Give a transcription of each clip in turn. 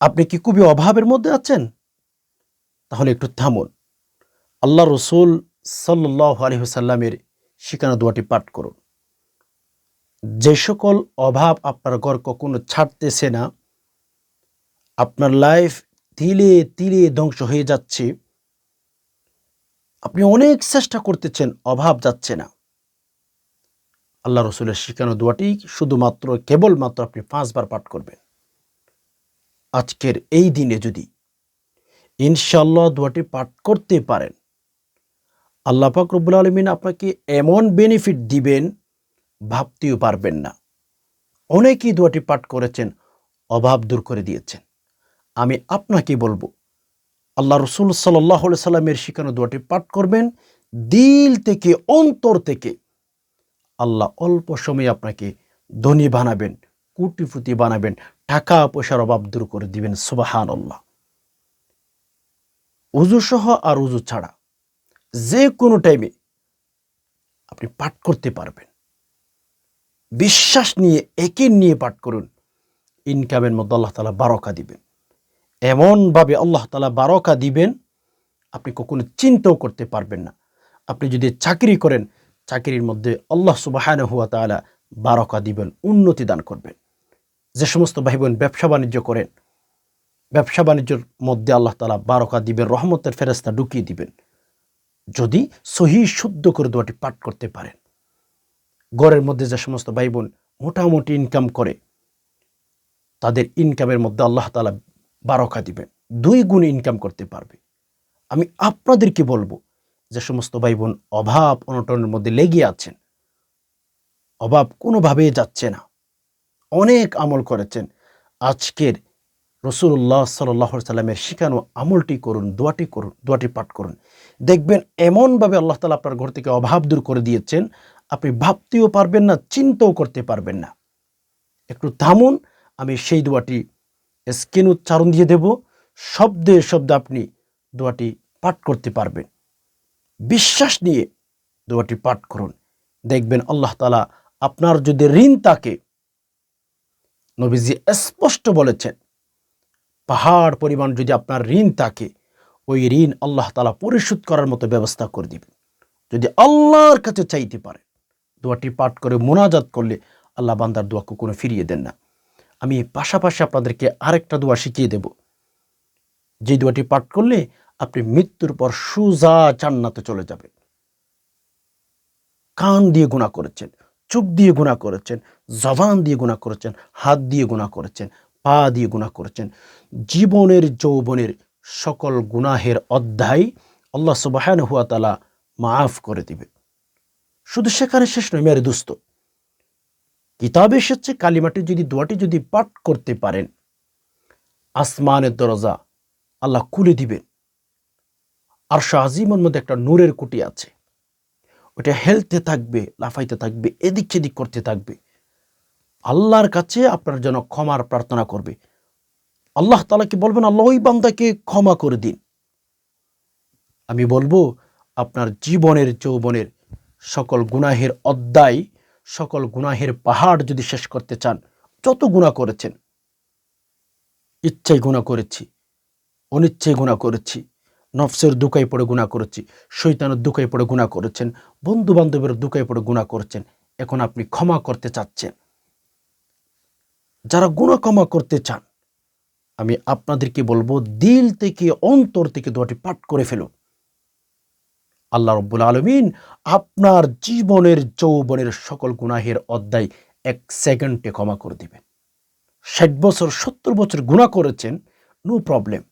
আপনি কি খুবই অভাবের মধ্যে আছেন? তাহলে একটু থামুন। আল্লাহ রসুল সাল্লাহ আলহিসাল্লামের শিকানা দোয়াটি পাঠ করুন। যে সকল অভাব আপনার ঘর কখনো ছাড়তেছে না, আপনার লাইফ তিলে তিলে ধ্বংস হয়ে যাচ্ছে, আপনি অনেক চেষ্টা করতেছেন, অভাব যাচ্ছে না। আল্লাহ রসুলের শিখানো দোয়াটি শুধুমাত্র, কেবলমাত্র আপনি পাঁচবার পাঠ করবেন। আজকের এই দিনে যদি ইনশাল্লাহ দোয়াটি পাঠ করতে পারেন, আল্লাহ পাক রব্বুল আলমিন আপনাকে এমন বেনিফিট দিবেন, ভাবতেও পারবেন না। অনেকেই দোয়াটি পাঠ করেছেন, অভাব দূর করে দিয়েছেন। আমি আপনাকে বলব, আল্লাহ রসুল সাল্লাহ সাল্লামের শিখানো দোয়াটি পাঠ করবেন, দিল থেকে, অন্তর থেকে আল্লাহ অল্প সময়ে আপনাকে ধনী বানাবেন, কুটিপুতি বানাবেন টাকা পয়সার অভাব দূর করে দিবেন সুবাহান আল্লাহ উজু সহ আর উজু ছাড়া যে কোনো টাইমে আপনি পাঠ করতে পারবেন। বিশ্বাস নিয়ে একে নিয়ে পাঠ করুন। ইনকামের মধ্যে আল্লাহ তালা বারকা দিবেন। এমনভাবে আল্লাহ তালা বারকা দিবেন, আপনি কখনো চিন্তাও করতে পারবেন না। আপনি যদি চাকরি করেন, চাকরির মধ্যে আল্লাহ সুবাহান হুয়া তালা বারকা দিবেন, উন্নতি দান করবেন। যে সমস্ত ভাই বোন ব্যবসা বাণিজ্য করেন, ব্যবসা বাণিজ্যের মধ্যে আল্লাহ তালা বারকা দিবেন, রহমতের ফেরেস্তা ঢুকিয়ে দিবেন। যদি সহি শুদ্ধ করে দোয়াটি পাঠ করতে পারেন। গড়ের মধ্যে যে সমস্ত ভাই বোন মোটামুটি ইনকাম করে, তাদের ইনকামের মধ্যে আল্লাহ তালা বারকা দিবেন। দুই গুণ ইনকাম করতে পারবে। আমি আপনাদেরকে বলব, যে সমস্ত ভাই বোন অভাব অনটনের মধ্যে লেগে আছেন, অভাব কোনোভাবেই যাচ্ছে না। অনেক আমল করেছেন। আজকের রসুল্লাহ সাল্লাহ সাল্লামের শিখানো আমলটি করুন, দোয়াটি করুন, দোয়াটি পাঠ করুন। দেখবেন এমনভাবে আল্লাহ তালা আপনার ঘর থেকে অভাব দূর করে দিয়েছেন, আপনি ভাবতেও পারবেন না, চিন্তাও করতে পারবেন না। একটু থামুন, আমি সেই দোয়াটি স্ক্রিন উচ্চারণ দিয়ে দেব। শব্দে শব্দে আপনি দোয়াটি পাঠ করতে পারবেন। বিশ্বাস নিয়ে দোয়াটি পাঠ করুন। দেখবেন আল্লাহ তালা আপনার যদি ঋণ তাকে নবীজি স্পষ্ট বলেছেন, পাহাড় পরিমাণ যদি আপনার ঋণ থাকে, ওই ঋণ আল্লাহ তালা পরিশোধ করার মতো ব্যবস্থা করে দিবেন। যদি আল্লাহর কাছে চাইতে পারে দোয়াটি পাঠ করে মোনাজাত করলে আল্লাহ বান্দার দোয়া কোনো ফিরিয়ে দেন না। আমি পাশাপাশি আপনাদেরকে আরেকটা দোয়া শিখিয়ে দেব। যে দোয়াটি পাঠ করলে আপনি মৃত্যুর পর সুজা জান্নাতে চলে যাবেন। কান দিয়ে গুণা করেছেন। চোখ দিয়ে গুণা করেছেন, জবান দিয়ে গুণা করেছেন, হাত দিয়ে গুণা করেছেন, পা দিয়ে গুণা করেছেন। জীবনের, যৌবনের সকল গুনাহের অধ্যায় আল্লাহ সুবাহান হুয়া তালা মাফ করে দিবে। শুধু সেখানে শেষ নয় মেরে দুস্ত, কিতাবে এসেছে কালিমাটি যদি, দোয়াটি যদি পাঠ করতে পারেন, আসমানের দরজা আল্লাহ খুলে দিবেন। আর শাহজিমের মধ্যে একটা নূরের কুটি আছে। ওটা হেলতে থাকবে, লাফাইতে থাকবে, এদিক সেদিক করতে থাকবে। আল্লাহর কাছে আপনার জন্য ক্ষমার প্রার্থনা করবে। আল্লাহ তালাকে বলবেন, আল্লাহ, ওই বান্দাকে ক্ষমা করে দিন। আমি বলব, আপনার জীবনের, যৌবনের সকল গুনাহের অধ্যায়, সকল গুনাহের পাহাড় যদি শেষ করতে চান, যত গুণা করেছেন, ইচ্ছায় গুণা করেছি, অনিচ্ছায় গুণা করেছি নফসের দুকাই পড়ে গুণা করেছি শৈতানের দুকাই পড়ে গুণা করেছেন বন্ধু বান্ধবের দুকাই পড়ে গুণা করেছেন, এখন আপনি ক্ষমা করতে চাচ্ছেন। যারা গুণা ক্ষমা করতে চান, আমি আপনাদেরকে বলব, দিল থেকে, অন্তর থেকে দোয়াটি পাঠ করে ফেলুন। আল্লাহ রব্বুল আলমিন আপনার জীবনের, যৌবনের সকল গুনাহের অধ্যায় এক সেকেন্ডে ক্ষমা করে দিবেন। ষাট বছর, সত্তর বছর গুণা করেছেন, নো প্রবলেম।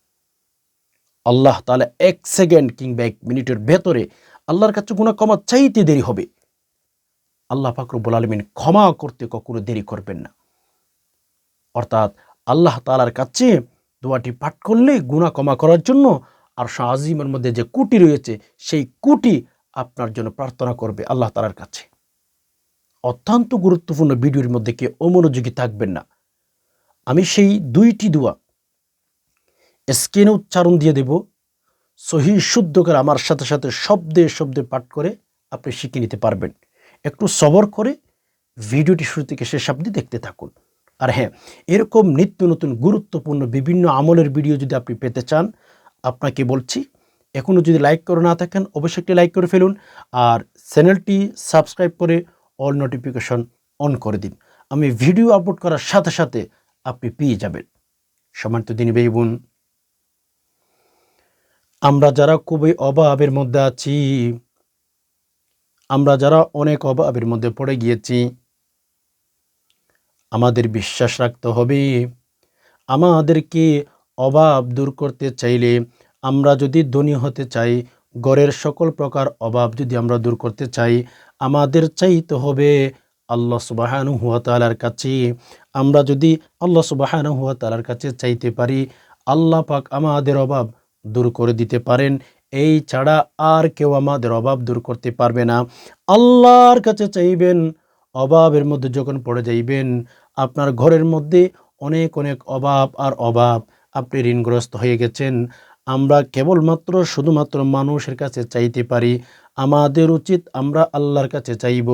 আল্লাহ তাহলে এক সেকেন্ড কিংবা এক মিনিটের ভেতরে আল্লাহর কাছে গুণা ক্ষমা চাইতে দেরি হবে। আল্লাহ ফাকরুবুল আলমিন ক্ষমা করতে কখনো দেরি করবেন না। অর্থাৎ আল্লাহ তালার কাছে দোয়াটি পাঠ করলে গুণা ক্ষমা করার জন্য আর শাহ আজিমের মধ্যে যে কুটি রয়েছে, সেই কুটি আপনার জন্য প্রার্থনা করবে আল্লাহ তালার কাছে। অত্যন্ত গুরুত্বপূর্ণ ভিডিওর মধ্যে কে অমনোযোগী থাকবেন না। আমি সেই দুইটি দোয়া স্ক্রিনে উচ্চারণ দিয়ে দেব। সহি শুদ্ধ করে আমার সাথে সাথে শব্দে শব্দে পাঠ করে আপনি শিখে নিতে পারবেন। একটু সবর করে ভিডিওটি শুরু থেকে শেষ অবধি দেখতে থাকুন। আর হ্যাঁ এরকম নিত্য নতুন গুরুত্বপূর্ণ বিভিন্ন আমলের ভিডিও যদি আপনি পেতে চান, আপনাকে বলছি এখনও যদি লাইক করে না থাকেন, অবশ্যই একটি লাইক করে ফেলুন আর চ্যানেলটি সাবস্ক্রাইব করে অল নোটিফিকেশন অন করে দিন। আমি ভিডিও আপলোড করার সাথে সাথে আপনি পেয়ে যাবেন। সম্মানিত দিনী বোন আমরা যারা খুবই অভাবের মধ্যে আছি, আমরা যারা অনেক অভাবের মধ্যে পড়ে গিয়েছি, আমাদের বিশ্বাস রাখতে হবে। আমাদেরকে অভাব দূর করতে চাইলে আমরা যদি ধনী হতে চাই গড়ের সকল প্রকার অভাব যদি আমরা দূর করতে চাই, আমাদের চাইতে হবে আল্লাহ সুবাহানু হুয়া তালার কাছে। আমরা যদি আল্লাহ সুবাহানু হুয়া তালার কাছে চাইতে পারি, আল্লাহ পাক আমাদের অভাব দূর করে দিতে পারেন। এই ছাড়া আর কেউ আমাদের অভাব দূর করতে পারবে না। আল্লাহর কাছে চাইবেন, অভাবের মধ্যে যখন পড়ে যাইবেন, আপনার ঘরের মধ্যে অনেক অনেক অভাব আর অভাব। আপনি ঋণগ্রস্ত হয়ে গেছেন। আমরা কেবলমাত্র, শুধুমাত্র মানুষের কাছে চাইতে পারি। আমাদের উচিত আমরা আল্লাহর কাছে চাইব।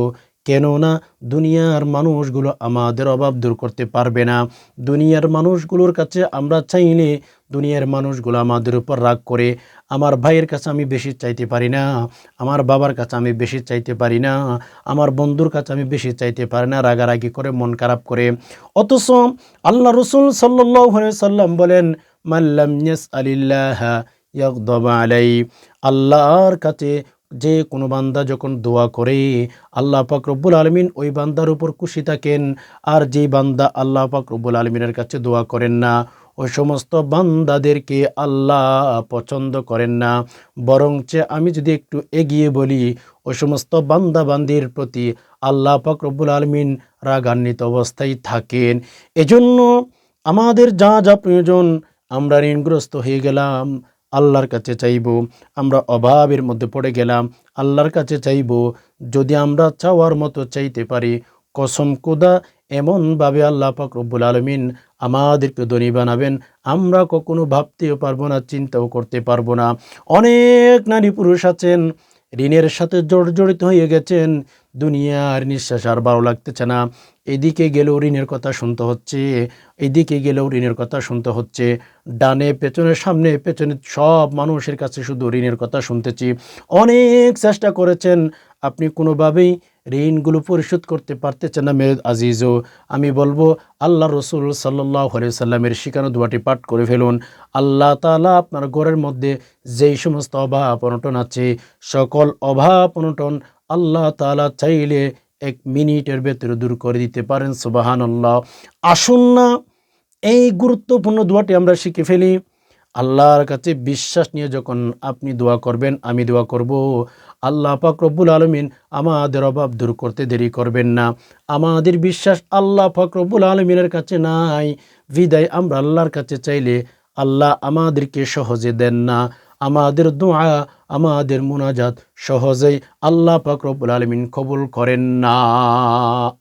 কেননা দুনিয়ার মানুষগুলো আমাদের অভাব দূর করতে পারবে না। দুনিয়ার মানুষগুলোর কাছে আমরা চাইলে দুনিয়ার মানুষগুলো আমাদের উপর রাগ করে, আমার ভাইয়ের কাছে আমি বেশি চাইতে পারি না, আমার বাবার কাছে আমি বেশি চাইতে পারি না, আমার বন্ধুর কাছে আমি বেশি চাইতে পারি না রাগারাগি করে, মন খারাপ করে। অথচ আল্লাহ রসুল সাল্লাম বলেন মাল্লাম আলিল্লাহ আলাই আল্লাহর কাছে যে কোনো বান্দা যখন দোয়া করে, আল্লাহ পাক রব্বুল আলমিন ওই বান্দার উপর খুশি থাকেন, আর যেই বান্দা আল্লাহ পাক রব্বুল আলমিনের কাছে দোয়া করেন না ওই সমস্ত বান্দাদেরকে আল্লাহ পছন্দ করেন না। বরঞ্চ আমি যদি একটু এগিয়ে বলি, ওই সমস্ত বান্দা বান্দির প্রতি আল্লাহ পাক রব্বুল আলমিন রাগান্বিত অবস্থায় থাকেন। এজন্য আমাদের যা যা প্রয়োজন, আমরা ঋণগ্রস্ত হয়ে গেলাম, আল্লাহর কাছে চাইব। আমরা অভাবের মধ্যে পড়ে গেলাম, আল্লাহর কাছে চাইব। যদি আমরা চাওয়ার মতো চাইতে পারি, কসম কোদা এমনভাবে আল্লাহ পাক রব্বুল আলমিন আমাদেরকে ধনী বানাবেন। আমরা কখনো ভাবতেও পারব না, চিন্তাও করতে পারব না। অনেক নারী পুরুষ আছেন, ঋণের সাথে জড়িত হয়ে গেছেন। দুনিয়ার নিঃশ্বাস আর ভালো লাগতেছে না। এদিকে গেলেও ঋণের কথা শুনতে হচ্ছে, এদিকে গেলেও ঋণের কথা শুনতে হচ্ছে। ডানে, পেছনে, সামনে, পেছনে সব মানুষের কাছে শুধু ঋণের কথা শুনতেছি। অনেক চেষ্টা করেছেন, আপনি কোনোভাবেই ঋণগুলো পরিশোধ করতে পারতেছেন না মেদ আজিজও। আমি বলব, আল্লাহ রসুল সাল্লাহ সাল্লামের শিকানো দোয়াটি পাঠ করে ফেলুন। আল্লাহ তালা আপনার ঘরের মধ্যে যেই সমস্ত অভাব অনটন আছে, সকল অভাব অনটন আল্লাহ তালা চাইলে এক মিনিটের ভেতরে দূর করে দিতে পারেন সুবাহান আল্লাহ আসুন না, এই গুরুত্বপূর্ণ দোয়াটি আমরা শিখে ফেলি। আল্লাহর কাছে বিশ্বাস নিয়ে যখন আপনি দোয়া করবেন, আমি দোয়া করব। আল্লাহ পাক রব্বুল আলমিন আমাদের অভাব দূর করতে দেরি করবেন না। আমাদের বিশ্বাস আল্লাহ পাক রব্বুল আলমিনের কাছে নাই। বিদায় আমরা আল্লাহর কাছে চাইলে আল্লাহ আমাদেরকে সহজে দেন না। আমাদের দোয়া আমাদের মোনাজাত সহজেই আল্লাহ পাকরবুল আলমিন কবুল করেন না।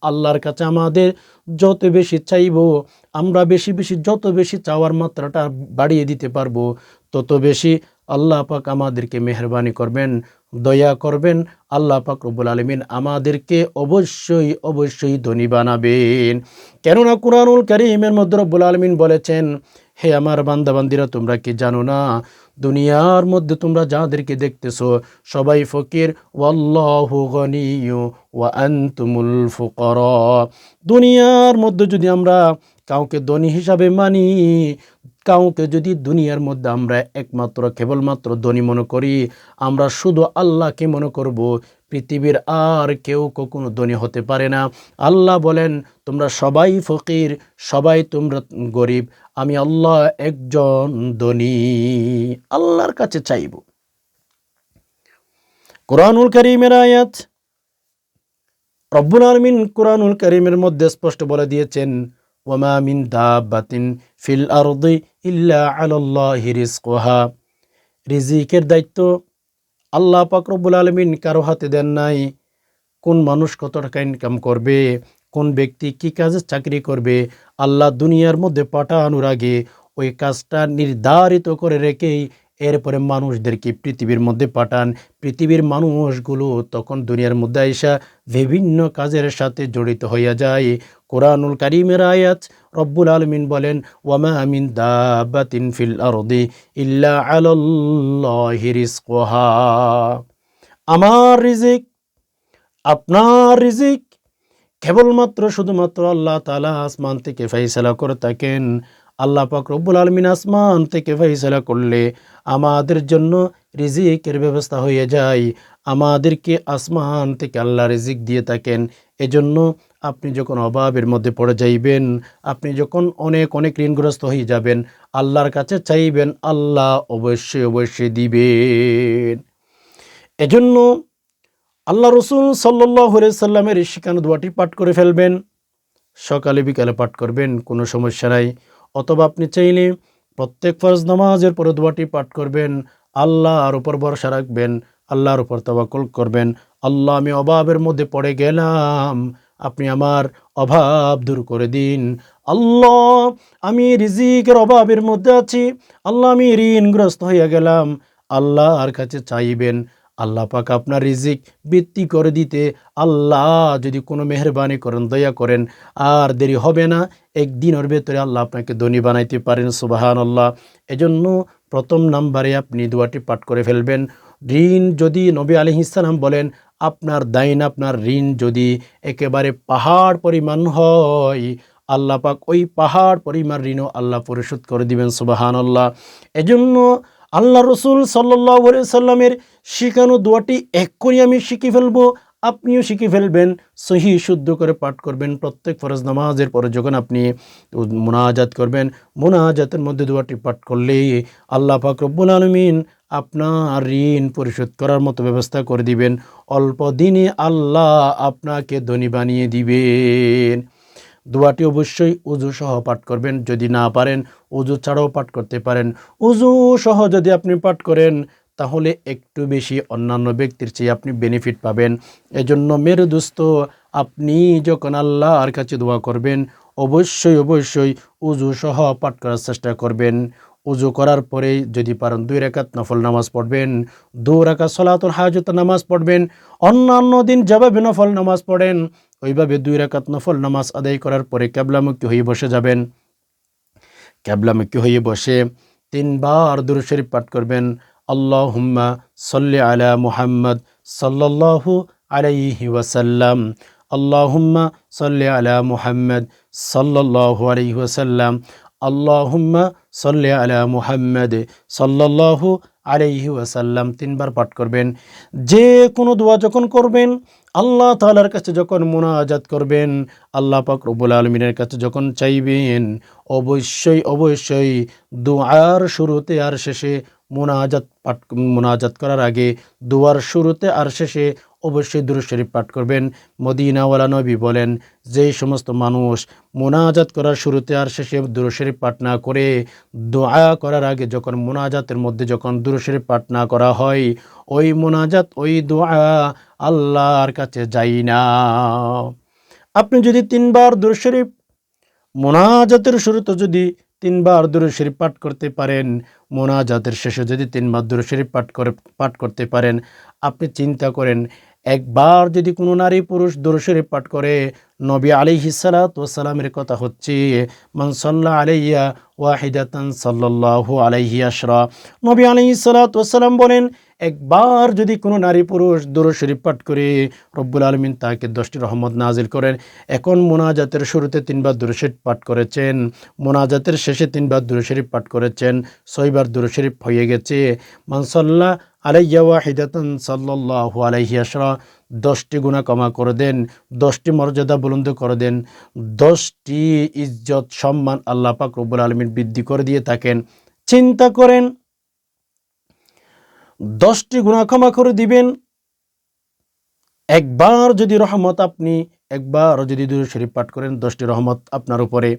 আল্লাহর কাছে আমাদের যত বেশি চাইব, আমরা বেশি বেশি যত বেশি চাওয়ার মাত্রাটা বাড়িয়ে দিতে পারব, তত বেশি আল্লাহ পাক আমাদেরকে মেহরবানি করবেন। দয়া করবেন আল্লাহ পাক রব্বুল আলমিন আমাদেরকে অবশ্যই অবশ্যই ধনী বানাবেন। কেননা কুরআনুল করিমের মধ্যে রব্বুল আলমিন বলেছেন, হে আমার বান্দাবান্দিরা, তোমরা কি জানো না? দুনিয়ার মধ্যে তোমরা যাদেরকে দেখতেছ, সবাই ফকির। ওয়াল্লাহু আনতুমুল ফুকারা। দুনিয়ার মধ্যে যদি আমরা কাউকে ধনী হিসাবে মানি কাউকে যদি দুনিয়ার মধ্যে আমরা একমাত্র, কেবলমাত্র ধনী মনে করি, আমরা শুধু আল্লাহকে মনে করব, পৃথিবীর আর কেউ কখনো ধনী হতে পারে না। আল্লাহ বলেন, তোমরা সবাই ফকির, সবাই তোমরা গরিব, আমি আল্লাহ একজন ধনী, আল্লাহর কাছে চাইব। কোরআনুল করিমের আয়াত রব্বুল আলমিন কোরআনুল করিমের মধ্যে স্পষ্ট বলে দিয়েছেন ওয়ামা মিন দাবাতিন ফিল আরদি ইল্লা আলাল্লাহি রিজকুহা রিজিকের দায়িত্ব আল্লাহ পাক রব্বুল আলমিন কারও হাতে দেন নাই। কোন মানুষ কত টাকা ইনকাম করবে? কোন ব্যক্তি কি কাজে চাকরি করবে? আল্লাহ দুনিয়ার মধ্যে পাঠানোর আগে ওই কাজটা নির্ধারিত করে রেখেই এরপরে মানুষদেরকে পৃথিবীর মধ্যে পাঠান। পৃথিবীর মানুষগুলো তখন দুনিয়ার মধ্যে আইসা বিভিন্ন কাজের সাথে জড়িত হইয়া যায়। কোরআনুল কারিমের আয়াত রব্বুল আলমিন বলেন, ওয়ামা আমিন দাবাতিন ফিল আরদি ইল্লা আলাল্লাহি রিজকুহা। আমার রিজিক, আপনার রিজিক কেবলমাত্র শুধুমাত্র আল্লাহ তালা আসমান থেকে ফাইসলা করে থাকেন। আল্লাহ পাক রব্বুল আলমিন আসমান থেকে ফাইসলা করলে আমাদের জন্য রিজিকের ব্যবস্থা হয়ে যায়। আমাদেরকে আসমান থেকে আল্লাহ রিজিক দিয়ে থাকেন। এজন্য আপনি যখন অভাবের মধ্যে পড়ে যাইবেন, আপনি যখন অনেক অনেক ঋণগ্রস্ত হয়ে যাবেন, আল্লাহর কাছে চাইবেন, আল্লাহ অবশ্যই অবশ্যই দিবেন। এজন্য আল্লাহ রসুল সাল্লাহ সাল্লামের শিখানো দোয়াটি পাঠ করে ফেলবেন। সকালে, বিকালে পাঠ করবেন, কোনো সমস্যা নাই। অথবা আপনি চাইলে প্রত্যেক ফরজ নামাজের পরে দোয়াটি পাঠ করবেন, আল্লাহর উপর ভরসা রাখবেন, আল্লাহর উপর তবাকুল করবেন। আল্লাহ, আমি অভাবের মধ্যে পড়ে গেলাম, আপনি আমার অভাব দূর করে দিন। আল্লাহ, আমি রিজিকের অভাবের মধ্যে আছি, আল্লাহ, আমি ঋণগ্রস্ত হইয়া গেলাম। আল্লাহর কাছে চাইবেন আল্লাহ পাক আপনার রিজিক বৃত্তি করে দিতে আল্লাহ যদি কোনো মেহরবানি করেন, দয়া করেন, আর দেরি হবে না। একদিনের ভেতরে আল্লাহ আপনাকে ধনী বানাইতে পারেন সুবাহান আল্লাহ এজন্য প্রথম নাম্বারে আপনি দোয়াটি পাঠ করে ফেলবেন। ঋণ যদি নবী আলি ইসলাম বলেন, আপনার দাইন, আপনার ঋণ যদি একেবারে পাহাড় পরিমাণ হয়, আল্লাহ পাক ওই পাহাড় পরিমাণ ঋণও আল্লাহ পরিশোধ করে দিবেন সুবাহান আল্লাহ এজন্য আল্লাহ রসুল সাল্লাহ শিখানো দোয়াটি এক করে আমি শিখে ফেলব। আপনিও শিখে ফেলবেন, সহি শুদ্ধ করে পাঠ করবেন। প্রত্যেক ফরজ নামাজের পরে যখন আপনি মোনাজাত করবেন, মোনাজাতের মধ্যে দোয়াটি পাঠ করলেই আল্লাহ পাক রব্বুল আলমিন আপনার ঋণ পরিশোধ করার মতো ব্যবস্থা করে দিবেন। অল্প দিনে আল্লাহ আপনাকে ধনী বানিয়ে দিবেন। দোয়াটি অবশ্যই উজু সহ পাঠ করবেন। যদি না পারেন, উজু ছাড়াও পাঠ করতে পারেন। উজু সহ যদি আপনি পাঠ করেন, তাহলে একটু বেশি অন্যান্য ব্যক্তির চেয়ে আপনি বেনিফিট পাবেন। এজন্য মেরু দুস্ত, আপনি যখন আল্লাহর কাছে দোয়া করবেন, অবশ্যই অবশ্যই উজু সহ পাঠ করার চেষ্টা করবেন। উজু করার পরে যদি পারেন দুই রেখাত নফল নামাজ পড়বেন, দু রেখা সলাতুল হাজত নামাজ পড়বেন, অন্যান্য দিন যেভাবে নফল নামাজ পড়েন, ওইভাবে দুই রেখাত নফল নামাজ আদায় করার পরে ক্যাবলামুখী হয়ে বসে যাবেন। ক্যাবলামুখী হয়ে বসে তিনবার দুরু শরীফ পাঠ করবেন আল্লাহ হুম্মা সল্লি আলা মুহাম্মদ সাল্লাল্লাহু আলাইহি ওয়াসাল্লাম আল্লাহুম্মা সল্লি আলা মুহাম্মদ সাল্লাল্লাহু আলাইহি ওয়াসাল্লাম আল্লাহুম্মা সল্লি আলা মুহাম্মদ সাল্লাল্লাহু আলাইহি ওয়াসাল্লাম তিনবার পাঠ করবেন। যে কোনো দোয়া যখন করবেন, আল্লাহ তালার কাছে যখন মোনাজাত করবেন, আল্লাহ পাক রব্বুল আলমিনের কাছে যখন চাইবেন, অবশ্যই অবশ্যই দোয়ার শুরুতে আর শেষে মোনাজাত পাঠ, মোনাজাত করার আগে দোয়ার শুরুতে আর শেষে অবশ্যই দুরু শরীফ পাঠ করবেন। মদিনাওয়ালা নবী বলেন যেই সমস্ত মানুষ মোনাজাত করার শুরুতে আর শেষে দুরু শরীফ পাঠ না করে দোয়া করার আগে যখন মোনাজাতের মধ্যে যখন দুরু শরীফ পাঠ না করা হয়, ওই মোনাজাত, ওই দোয়া আল্লাহর কাছে যাই না। আপনি যদি তিনবার দুরু শরীফ, মোনাজাতের শুরুতে যদি তিনবার দুরু শরীফ পাঠ করতে পারেন, মোনাজাতের শেষে যদি তিনবার দুরু শরীফ পাঠ করে, পাঠ করতে পারেন, আপনি চিন্তা করেন একবার যদি কোনো নারী পুরুষ দরশরীফ পাঠ করে, নবী আলি হিসালাতামের কথা হচ্ছে মনসল্লা আলাইয়া ওয়াহিদাতান সাল্লাহু আলাইহি আশরা। নবী আলি সালাতাম বলেন, একবার যদি কোনো নারী পুরুষ দরুদ পাঠ করে, রব্বুল আলমিন তাকে দশটি রহমত নাজিল করেন। এখন মোনাজাতের শুরুতে তিনবার দুরশরীফ পাঠ করেছেন, মোনাজাতের শেষে তিনবার দুরশরীফ পাঠ করেছেন, ছয়বার দুরশরীফ হয়ে গেছে। মানসল্লাহ আলাইয়া ওয়াহিদাতান সাল্লাহু আলাইহি আশরা, দশটি গুণা কমা করে দেন, দশটি মর্যাদা বুলন্দ করে দেন, দশটি ইজ্জত, সম্মান আল্লাহ পাক রব্বুল আলমীর বৃদ্ধি করে দিয়ে থাকেন। চিন্তা করেন, দশটি গুণা ক্ষমা করে দিবেন, একবার যদি রহমত আপনি, একবার যদি দুরু শরীফ পাঠ করেন, দশটি রহমত আপনার উপরে।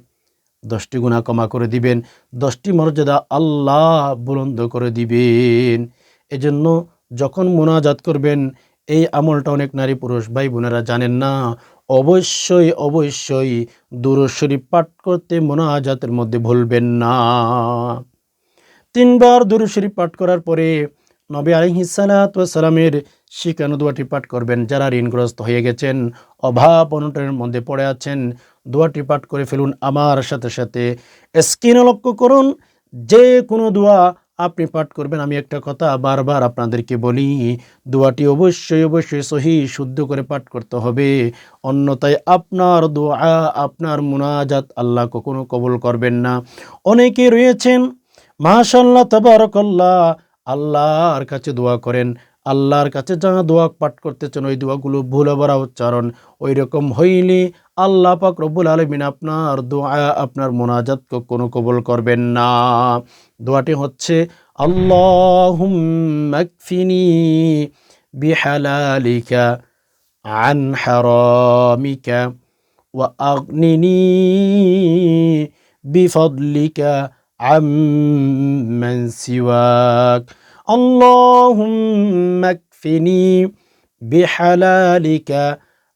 দশটি গুণা ক্ষমা করে দিবেন, দশটি মর্যাদা আল্লাহ বুলন্দ করে দিবেন। এজন্য যখন মোনাজাত করবেন, এই আমলটা অনেক নারী পুরুষ ভাই বোনেরা জানেন না। অবশ্যই অবশ্যই শরীফ পাঠ করতে মোনাজাতের মধ্যে ভুলবেন না। তিনবার শরীফ পাঠ করার পরে নবী আলহিসালামের শিকানো দোয়াটি পাঠ করবেন, যারা ঋণগ্রস্ত হয়ে গেছেন, অভাব অনটনের মধ্যে পড়ে আছেন, দোয়াটি পাঠ করে ফেলুন আমার সাথে সাথে। স্ক্রিনে লক্ষ্য করুন, যে কোনো দোয়া আপনি পাঠ করবেন, আমি একটা কথা বারবার আপনাদেরকে বলি, দোয়াটি অবশ্যই অবশ্যই সহি, শুদ্ধ করে পাঠ করতে হবে। অন্যথায় আপনার দোয়া, আপনার মুনাজাত আল্লাহ কখনো কবল করবেন না। অনেকে রয়েছেন মাশাল্লাহ তাবারকাল্লাহ, আল্লাহর কাছে দোয়া করেন। আল্লাহর কাছে যা দোয়া পাঠ করতেছেন, ওই দোয়াগুলো ভুল ভরা উচ্চারণ। ওই রকম হইলে আল্লাহ পাক রব্বুল আলমিন আপনার দোয়া আপনার মোনাজাত কোনো কবুল করবেন না দোয়াটি হচ্ছে আল্লাহুম্মাকফিনি বিহালালিকা عن حرامك وأغنني بفضلك عمن سواك اللهم اكفني بحلالك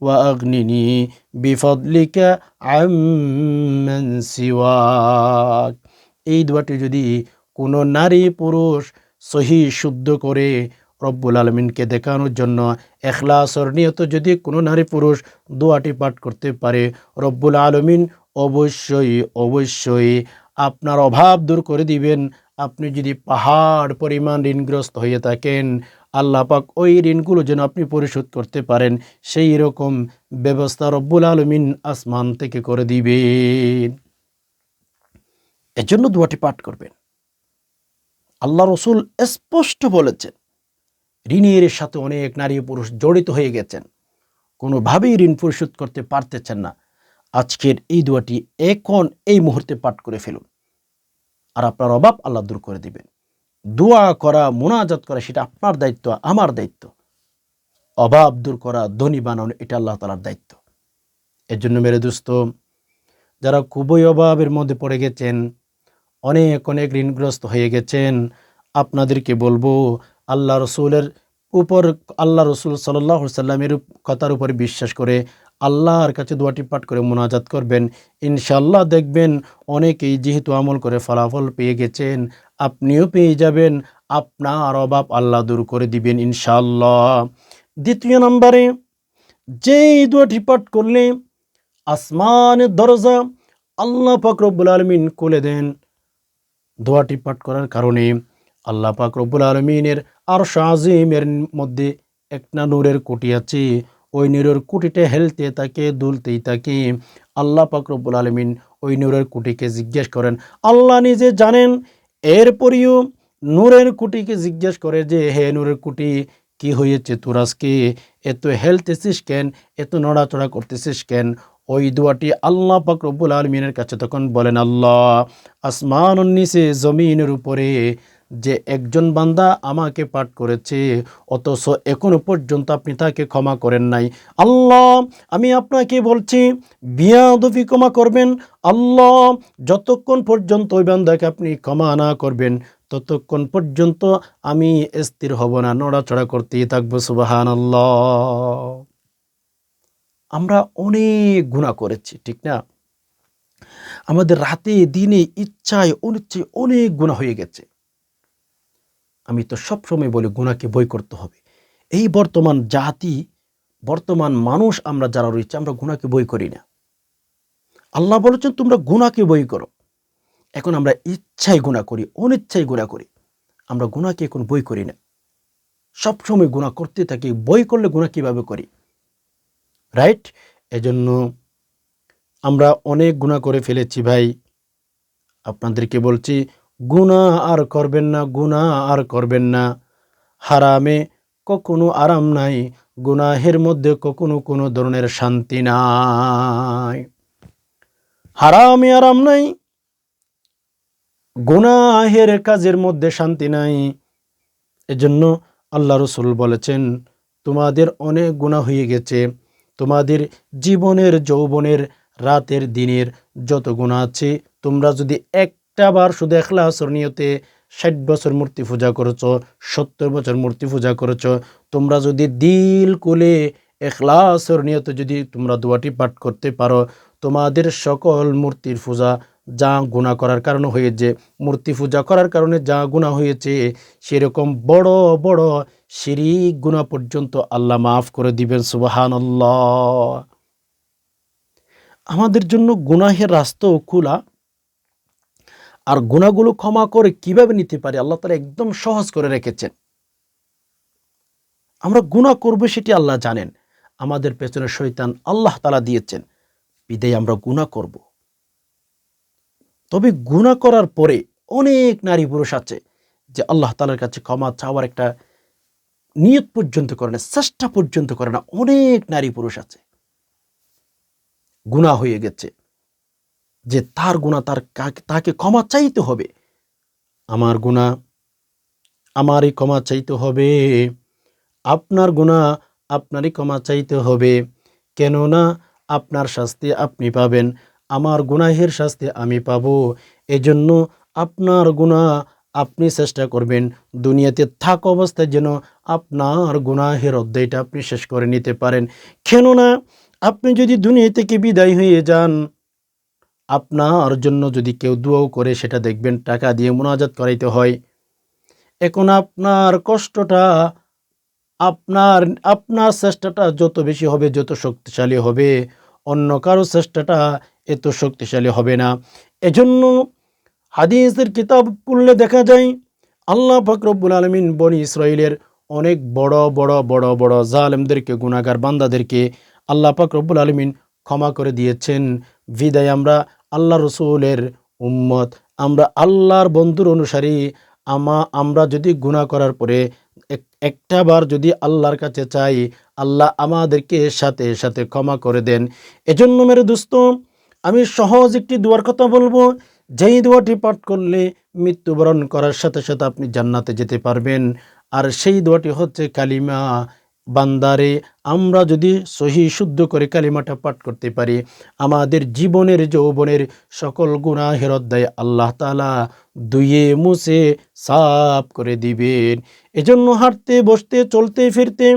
واغنني بفضلك عمن سواك এই দোয়াটি যদি কোনো নারী পুরুষ সহি শুদ্ধ করে রব্বুল আলমিনকে দেখানোর জন্য এখলাসর নিয়ত যদি কোনো নারী পুরুষ দোয়াটি পাঠ করতে পারে রব্বুল আলমিন অবশ্যই অবশ্যই আপনার অভাব দূর করে দিবেন আপনি যদি পাহাড় পরিমাণ ঋণগ্রস্ত হয়ে থাকেন আল্লাহ পাক ওই ঋণগুলো যেন আপনি পরিশোধ করতে পারেন, সেই রকম ব্যবস্থা রব্বুল আলমিন আসমান থেকে করে দিবেন। এজন্য দোয়াটি পাঠ করবেন। আল্লাহ রসুল স্পষ্ট বলেছেন, ঋণের সাথে অনেক নারী পুরুষ জড়িত হয়ে গেছেন, কোনোভাবেই ঋণ পরিশোধ করতে পারতেছেন না। আজকের এই দোয়াটি এখন এই মুহূর্তে পাঠ করে ফেলুন, আর আপনার অভাব আল্লাহ দূর করে দিবেন। দোয়া করা, মোনাজাত করা, সেটা আপনার দায়িত্ব, আমার দায়িত্ব। অভাব দূর করা, ধনী বানানো, এটা আল্লাহ তালার দায়িত্ব। এর জন্য মেরে দুস্ত, যারা খুবই অভাবের মধ্যে পড়ে গেছেন, অনেক অনেক ঋণগ্রস্ত হয়ে গেছেন, আপনাদেরকে বলব, আল্লাহ রসুলের উপর, আল্লাহ রসুল সাল্লাহ সাল্লামের কথার উপরে বিশ্বাস করে আল্লাহর কাছে দোয়াটি পাঠ করে মোনাজাত করবেন। ইনশাল্লাহ দেখবেন অনেকেই যেহেতু আমল করে ফলাফল পেয়ে গেছেন আপনিও পেয়ে যাবেন। আপনার অভাব আল্লাহ দূর করে দিবেন ইনশাল্লাহ দ্বিতীয় নম্বরে, যেই দোয়াটি পাঠ করলে আসমানের দরজা আল্লাহ পাক আলমিন খুলে দেন, দোয়াটি পাঠ করার কারণে আল্লাহ পাক আলমিনের আর শাহিমের মধ্যে একটা নূরের কুটি আছে। ওই নূরের কুটিতে হেলতে তাকে দুলতেই তাকে আল্লাহ পাক আলমিন ওই নূরের কুটিকে জিজ্ঞেস করেন, আল্লাহ নিজে জানেন এরপরেও নূরের কুটিকে জিজ্ঞেস করে যে, হে নূরের কুটি, কি হয়েছে? তোর আজকে এত হেলতেছিস কেন? এত নড়াচড়া করতেছিস কেন? ওই দুয়াটি আল্লাহ পাক রব্বুল আলমিনের কাছে তখন বলেন, আল্লাহ আসমান নিচে জমিনের উপরে যে একজন বান্দা আমাকে পাঠ করেছে, অথচ এখনও পর্যন্ত আপনি তাকে ক্ষমা করেন নাই। আল্লাহ, আমি আপনাকে বলছি বিয়াদফি ক্ষমা করবেন। আল্লাহ, যতক্ষণ পর্যন্ত ওই বান্দাকে আপনি ক্ষমা না করবেন, ততক্ষণ পর্যন্ত আমি স্থির হব না, নড়াচড়া করতেই থাকব সুবাহান আল্লাহ আমরা অনেক গুণা করেছি, ঠিক না? আমাদের রাতে, দিনে, ইচ্ছায়, অনিচ্ছায় অনেক গুণা হয়ে গেছে। আমি তো সবসময় বলি গুণাকে বই করতে হবে। এই বর্তমান জাতি, বর্তমান মানুষ আমরা যারা রয়েছে, আমরা গুণাকে বই করি না। আল্লাহ বলেছেন, তোমরা গুণাকে বই করো। এখন আমরা ইচ্ছায় গুণা করি, অনিচ্ছায় গুণা করি। আমরা গুণাকে এখন বই করি না। সবসময় গুণা করতে থাকি বই করলে গুণা কীভাবে করি? রাইট এজন্য আমরা অনেক গুণা করে ফেলেছি ভাই। আপনাদেরকে বলছি গুণা আর করবেন না গুণা আর করবেন না। হারামে কখনো আরাম নাই, গুনাহের মধ্যে কখনো কোনো ধরনের শান্তি নাই। হারামে আরাম নাই, গুনাহের কাজের মধ্যে শান্তি নাই। এজন্য আল্লাহ রসুল বলেছেন, তোমাদের অনেক গুণা হয়ে গেছে। তোমাদের জীবনের, যৌবনের, রাতের, দিনের যত গুণা আছে, তোমরা যদি একটা বার শুধু এখলাসর নিয়তে ষাট বছর মূর্তি পূজা করেছ, সত্তর বছর মূর্তি পূজা করেছ, তোমরা যদি দিল কুলে এখলাসর নিয়তে যদি তোমরা দোয়াটি পাঠ করতে পারো, তোমাদের সকল মূর্তির পূজা যা গুণা করার কারণে হয়েছে, মূর্তি পূজা করার কারণে যা গুণা হয়েছে, সেরকম বড় বড় শিরিক গুণা পর্যন্ত আল্লাহ মাফ করে দিবেন সুবাহান আমাদের জন্য গুনাহের রাস্তাও খোলা আর গুণাগুলো ক্ষমা করে কীভাবে নিতে পারি? আল্লাহ তালা একদম সহজ করে রেখেছেন। আমরা গুণা করব সেটি আল্লাহ জানেন। আমাদের পেছনে শৈতান আল্লাহ তালা দিয়েছেন, বিদায় আমরা গুণা করব। তবে গুণা করার পরে অনেক নারী পুরুষ আছে যে আল্লাহ তালার কাছে ক্ষমা চাওয়ার একটা নিয়ত পর্যন্ত করে না, চেষ্টা পর্যন্ত করে না। অনেক নারী পুরুষ আছে। গুণা হয়ে গেছে। যে তার গুণা তার তাকে ক্ষমা চাইতে হবে। আমার গুণা আমারই ক্ষমা চাইতে হবে। আপনার গুণা আপনারই ক্ষমা চাইতে হবে। কেননা আপনার শাস্তি আপনি পাবেন, আমার গুনাহের শাস্তি আমি পাব। এজন্য আপনার গুণা আপনি চেষ্টা করবেন দুনিয়াতে থাক অবস্থায় যেন আপনার গুনাহের অধ্যায়টা আপনি শেষ করে নিতে পারেন। কেননা আপনি যদি দুনিয়া থেকে বিদায় হয়ে যান আপনার জন্য যদি কেউ দুয়াও করে, সেটা দেখবেন টাকা দিয়ে মোনাজাত করাইতে হয়। এখন আপনার কষ্টটা, আপনার আপনার চেষ্টাটা যত বেশি হবে, যত শক্তিশালী হবে। অন্য কারও চেষ্টাটা এত শক্তিশালী হবে না। এজন্য হাদিসের কিতাব পড়লে দেখা যায়, আল্লাহ ফকরবুল আলমিন বনি ইসরায়েলের অনেক বড় বড় বড় বড় জালেমদেরকে গুণাগার বান্দাদেরকে আল্লাহ ফকরবুল আলমিন ক্ষমা করে দিয়েছেন। বিদায় আমরা আল্লাহ রসুলের উম্মত। আমরা আল্লাহর বন্ধুর অনুসারী। আমা, আমরা যদি গুণা করার পরে একটা বার যদি আল্লাহর কাছে চাই, আল্লাহ আমাদেরকে সাথে সাথে ক্ষমা করে দেন। এজন্য মেরে দোস্ত, আমি সহজ একটি দোয়ার কথা বলব। যেই দোয়াটি পাঠ করলে মৃত্যুবরণ করার সাথে সাথে আপনি জান্নাতে যেতে পারবেন। আর সেই দোয়াটি হচ্ছে কালিমা। বান্দারে, আমরা যদি সহি শুদ্ধ করে কালিমাটা পাঠ করতে পারি, আমাদের জীবনের যৌবনের সকল গুণাহের দেয় আল্লাহ তালা দুয়ে মুছে সাফ করে দিবেন। এজন্য হাঁটতে, বসতে, চলতে, ফিরতে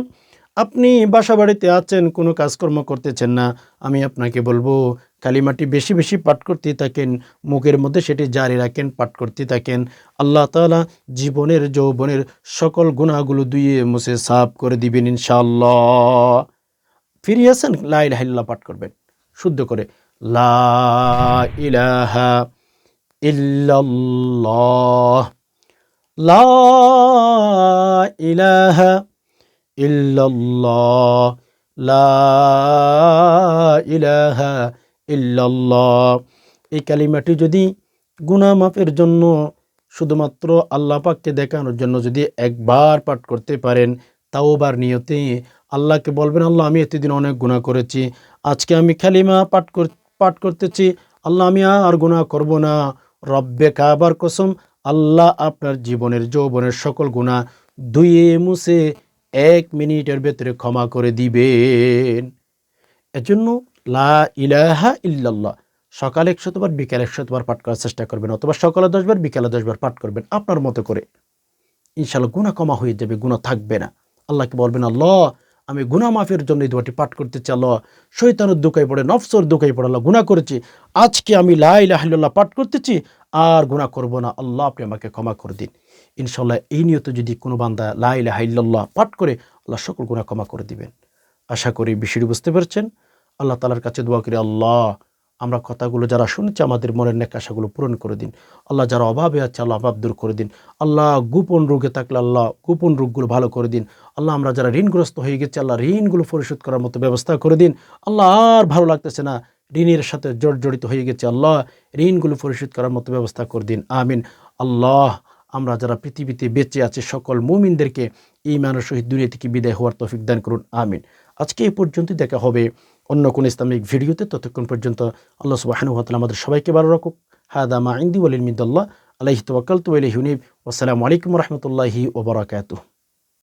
আপনি বাসা বাড়িতে আছেন, কোনো কাজকর্ম করতেছেন না, আমি আপনাকে বলব কালিমাটি বেশি বেশি পাঠ করতে থাকেন, মুখের মধ্যে সেটি জারি রাখেন, পাঠ করতে থাকেন। আল্লাহ তালা জীবনের, যৌবনের সকল গুণাগুলো দুইয়ে মুছে সাফ করে দিবেন ইনশাল্লাহ ফিরিয়ে আসেন লাই লাহিল্লা পাঠ করবেন। শুদ্ধ করে, লা ইলাহা ইল্লাল্লাহ। লা ইলাহা লা ইলাহা ইল্লাল্লাহ। এই কালিমাটি যদি গুনা মাফের জন্য শুধুমাত্র আল্লাহ পাককে দেখানোর জন্য যদি একবার পাঠ করতে পারেন তাও বার নিয়তে আল্লাহকে বলবেন, আল্লাহ, আমি এতদিন অনেক গুণা করেছি, আজকে আমি খালিমা পাঠ কর, পাঠ করতেছি, আল্লাহ, আমি আর গুণা করব না। রব্বে কাবার কসম, আল্লাহ আপনার জীবনের যৌবনের সকল গুণা ধুয়ে মুছে এক মিনিটের ভেতরে ক্ষমা করে দিবেন। এজন্য লা ইলাহা ইল্লাল্লাহ। সকালে একশতবার, বিকালে একশতবার পাঠ করার চেষ্টা করবেন অথবা সকালে দশবার, বিকালে দশবার পাঠ করবেন আপনার মতো করে। ইনশাল্লাহ গুণা কমা হয়ে যাবে গুণা থাকবে না। আল্লাহকে বলবেন, আল্লাহ, আমি গুণা মাফের জন্য এই দোয়াটি পাঠ করতে চাই আল্লাহ। শৈতানের দুঃখাই পড়ে, নফসর দুঃখাই পড়ে, আল্লাহ গুণা করেছি। আজকে আমি লাইলাহিল্লাহ পাঠ করতেছি, আর গুণা করব না। আল্লাহ, আপনি আমাকে ক্ষমা করে দিন। ইনশাল্লাহ এই নিয়ত যদি কোনো বান্দা লাইলাহিল্লাহ পাঠ করে, আল্লাহ সকল গুণা ক্ষমা করে দিবেন। আশা করি বিষয়টি বুঝতে পারছেন। আল্লাহ তালার কাছে দোয়া করি, আল্লাহ, আমরা কথাগুলো যারা শুনছি, আমাদের মনের নেক আশাগুলো পূরণ করে দিন। আল্লাহ, যারা অভাবে আছে, আল্লাহ অভাব দূর করে দিন। আল্লাহ, গোপন রোগে থাকলে আল্লাহ গোপন রোগগুলো ভালো করে দিন। আল্লাহ, আমরা যারা ঋণগ্রস্ত হয়ে গেছি, আল্লাহ ঋণগুলো পরিশোধ করার মতো ব্যবস্থা করে দিন। আল্লাহ, আর ভালো লাগতেছে না, ঋণের সাথে জড়িত হয়ে গেছে, আল্লাহ, ঋণগুলো পরিশোধ করার মতো ব্যবস্থা করে দিন। আমিন। আল্লাহ, আমরা যারা পৃথিবীতে বেঁচে আছি, সকল মুমিনদেরকে এই মানুষ দুনিয়া থেকে বিদায় হওয়ার তফিক দান করুন। আমিন। আজকে এই পর্যন্ত দেখা হবে। অন্য কোন ইসলামিক ভিডিওতে ততক্ষণ পর্যন্ত আল্লাহ সুবাহানুহাতাল আমাদের সবাইকে ভালো রাখুক। হাদা মা ইন্দি ওয়ালিন মিদুল্লাহ আলাইহি তওয়াক্কালতু ওয়া ইলাইহি উনীব। ওয়াসসালামু আলাইকুম রহমতুল্লাহি রাহমাতুল্লাহি ওয়া বারাকাতুহু।